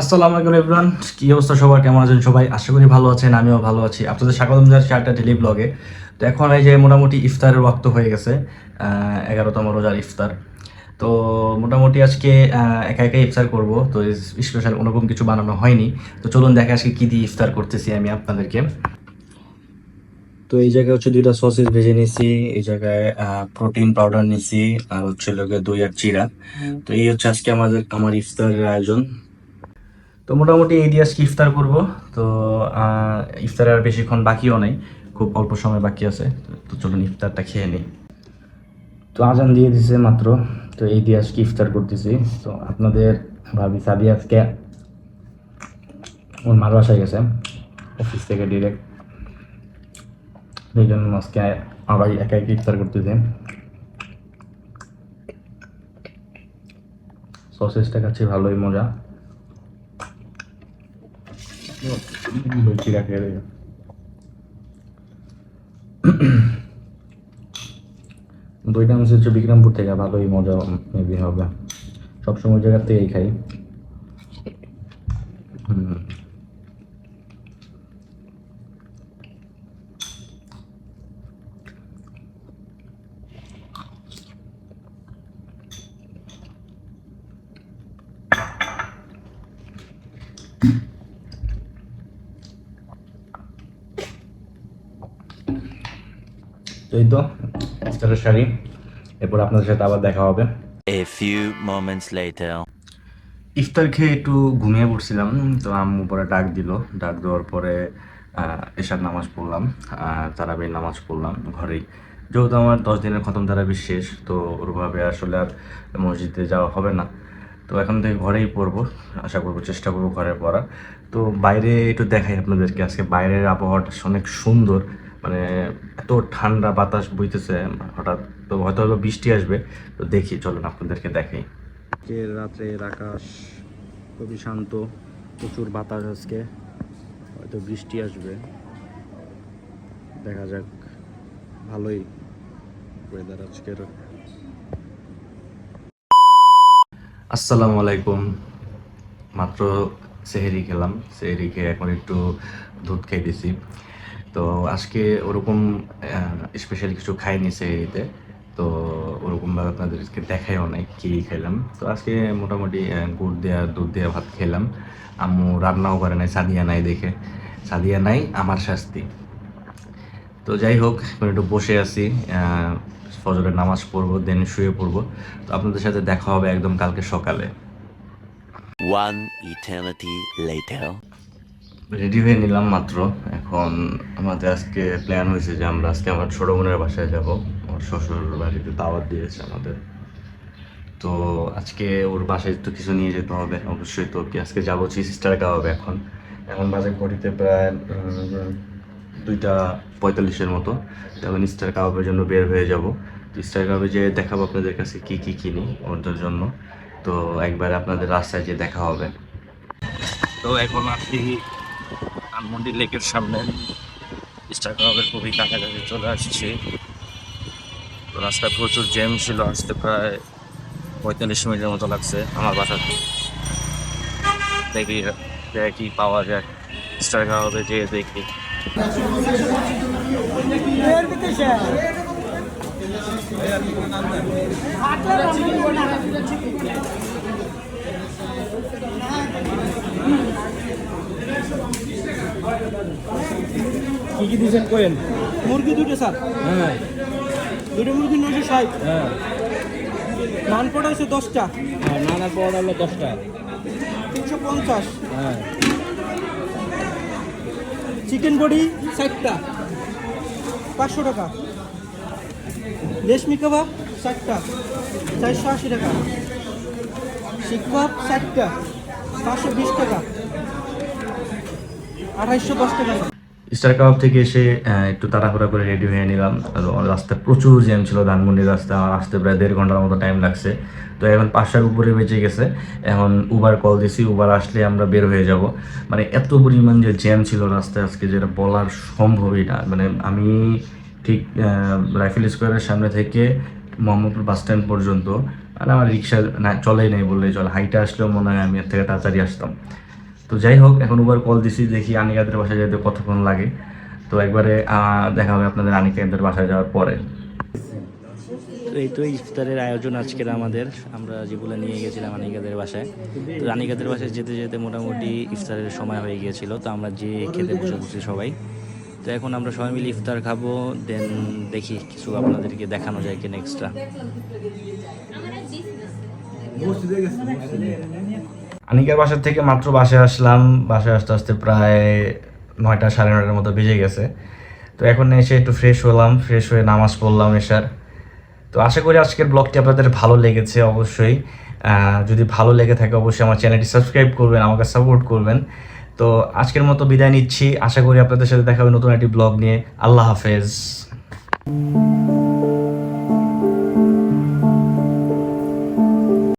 আসসালামু আলাইকুম এভরিওয়ান কি অবস্থা সবার? কেমন আছেন সবাই? আশা করি ভালো আছেন আমিও ভালো আছি। আপনাদের স্বাগতম জানাচ্ছি একটা ডেলি ব্লগে তো এখন এই যে মোটামুটি ইফতারের ওয়াক্ত হয়ে গেছে এগারোতম রোজার ইফতার। তো মোটামুটি আজকে একা একাই ইফতার করব। তো স্পেশাল ওরকম কিছু বানানো হয়নি। তো চলুন দেখে আজকে কী দিয়ে ইফতার করতেছি আমি আপনাদেরকে। তো এই জায়গায় হচ্ছে দুইটা সসেস ভেজে নিছি এই জায়গায় প্রোটিন পাউডার নিছি আর হচ্ছে লোকে দই আর চিরা। তো এই হচ্ছে আজকে আমাদের আমার ইফতারের আয়োজন। তো মোটামুটি এই দিয়ে আজকে ইফতার করব। তো ইফতারে আর বেশিক্ষণ বাকিও নেই, খুব অল্প সময় বাকি আছে। তো চলুন ইফতারটা খেয়ে নিই। তো আজান দিয়ে দিছে মাত্র, তো এই দিয়ে আজকে ইফতার করতেছি। তো আপনাদের ভাবি সাদি আজকে ওর মার বাসায় গেছে, অফিস থেকে ডিরেক্ট এই জন্য আজকে আবার একা একা ইফতার করতেছি। সসেসটা কাছে ভালোই মজা। খেয়ে দেখো। দইটা আমি হচ্ছে বিক্রমপুর থেকে, ভালোই মজা মেবি হবে সবসময় জায়গার থেকেই খাই হুম। তো এই তো ইফতারের শাড়ি। এরপর আপনাদের সাথে আবার দেখা হবে। এ few moments later. ইফতার খেয়ে একটু ঘুমিয়ে পড়ছিলাম তো আম্মু পরে ডাক দিল। ডাক দেওয়ার পরে এশার নামাজ পড়লাম তারাবির নামাজ পড়লাম ঘরেই। যেহেতু আমার দশ দিনের খতম তারাবি শেষ তো ওরভাবে আসলে আর মসজিদে যাওয়া হবে না। তো এখন থেকে ঘরেই পড়ব আশা করব চেষ্টা করব ঘরে পড়া তো বাইরে একটু দেখাই আপনাদেরকে আজকে বাইরের আবহাওয়াটা অনেক সুন্দর। মানে এত ঠান্ডা বাতাস বইতেছে হঠাৎ তো হয়তো হয়তো বৃষ্টি আসবে তো দেখি চলুন আপনাদেরকে দেখাই। রাত্রের আকাশ খুবই শান্ত প্রচুর বাতাস আজকে হয়তো বৃষ্টি আসবে। দেখা যাক ভালোই ওয়েদার আজকের। আসসালামু আলাইকুম। মাত্র সেহেরি খেলাম সেহেরি খেয়ে এখন একটু দুধ খেয়ে দিছি। তো আজকে ওরকম স্পেশালি কিছু খাইনি সেহেরিতে তো ওরকমভাবে আপনাদেরকে দেখাইও নাই কী খেলাম তো আজকে মোটামুটি গুড় দেওয়া দুধ দেওয়া ভাত খেলাম আম্মু রান্নাও করে নাই, সাদিয়া নাই দেখে। সাদিয়া নাই, আমার শাস্তি। তো যাই হোক, এখন একটু বসে আছি ফজরের নামাজ পড়ব, দেন শুয়ে পড়ব। তো আপনাদের সাথে দেখা হবে একদম কালকে সকালে। One eternity later. রেডি হয়ে নিলাম মাত্র। এখন আমাদের আজকে প্ল্যান হয়েছে যে আমরা আজকে আমার ছোট বোনের বাসায় যাব। ওর শ্বশুর বাড়িতে দাওয়াত দিয়েছে আমাদের। তো আজকে ওর বাসায় তো কিছু নিয়ে যেতে হবে। অবশ্যই তো কি আজকে যাব সিস্টার খাওয়াবে এখন। এখন বাজে ঘড়িতে প্রায় দুইটা পঁয়তাল্লিশের মতো। তখন স্টার কাবাবের জন্য বের হয়ে যাব। স্টার কাবাবে যে দেখাবো আপনাদের কাছে কি কি কিনি ওদের জন্য। তো একবার আপনাদের রাস্তায় যে দেখা হবে। তো এখন আপনি ধানমন্ডি লেকের সামনে কাবাবের খুবই কাছাকাছি চলে আসছি। রাস্তায় প্রচুর জ্যাম ছিল, আসতে প্রায় পঁয়তাল্লিশ মিনিটের মতো লাগছে আমার বাসা। দেখি কি পাওয়া যায় কাবাবে যেয়ে দেখি। কি কি দিয়েছেন কোয়েন মুরগি দুটো স্যার। হ্যাঁ। দুটো মুরগি নশো ষাট হ্যাঁ। নান পড়া হয়েছে দশটা। আর নানার পর হলো দশটা। তিনশো পঞ্চাশ। হ্যাঁ। চিকেন বডি ষাটটা। পাঁচশো টাকা। রেশমি কাবাব ষাটটা। চারশো আশি টাকা। শিক কাবাব ষাটটা। পাঁচশো বিশ টাকা। আঠাইশশো দশ টাকা। স্টার কাবাব থেকে এসে একটু তাড়াহুড়া করে রেডি হয়ে নিলাম। রাস্তায় প্রচুর জ্যাম ছিল, ধানমন্ডির রাস্তা, আমার আসতে প্রায় দেড় ঘণ্টার মতো টাইম লাগছে। তো এখন পাঁচটার উপরে বেঁচে গেছে। এখন উবার কল দিছি উবার আসলে আমরা বের হয়ে যাব। মানে এত পরিমাণ যে জ্যাম ছিল রাস্তায় আজকে, যেটা বলার সম্ভবই না। মানে আমি ঠিক রাইফেল স্কোয়ারের সামনে থেকে মোহাম্মদপুর বাস স্ট্যান্ড পর্যন্ত মানে আমার রিক্সা না, চলেই নেই বললেই চলে। হাইটে আসলেও মনে হয় আমি এর থেকে তাড়াতাড়ি আসতাম। তো যাই হোক এখন উবার কল দিছি দেখি আনিকাদের বাসায় যেতে কতক্ষণ লাগে। তো একবারে দেখা হবে আপনাদের আনিকাদের বাসায় যাওয়ার পরে। তো এই তো ইফতারের আয়োজন আজকের আমাদের। আমরা যেগুলো নিয়ে গেছিলাম আনিকাদের বাসায়। তো আনিকাদের বাসায় যেতে যেতে মোটামুটি ইফতারের সময় হয়ে গিয়েছিল। তো আমরা যে খেতে বসে বসে সবাই। তো এখন আমরা সবাই মিলে ইফতার খাব দেন দেখি কিছু আপনাদেরকে দেখানো যায় কি নেক্সটটা আনিকার বাসার থেকে মাত্র বাসায় আসলাম। বাসায় আসতে আসতে প্রায় নয়টা সাড়ে নয়টার মতো বেজে গেছে। তো এখন এসে একটু ফ্রেশ হলাম ফ্রেশ হয়ে নামাজ পড়লাম এসার। তো আশা করি আজকের ব্লগটি আপনাদের ভালো লেগেছে অবশ্যই। যদি ভালো লেগে থাকে অবশ্যই আমার চ্যানেলটি সাবস্ক্রাইব করবেন, আমাকে সাপোর্ট করবেন। তো আজকের মতো বিদায় নিচ্ছি। আশা করি আপনাদের সাথে দেখা হবে নতুন একটি ব্লগ নিয়ে। আল্লাহ হাফেজ।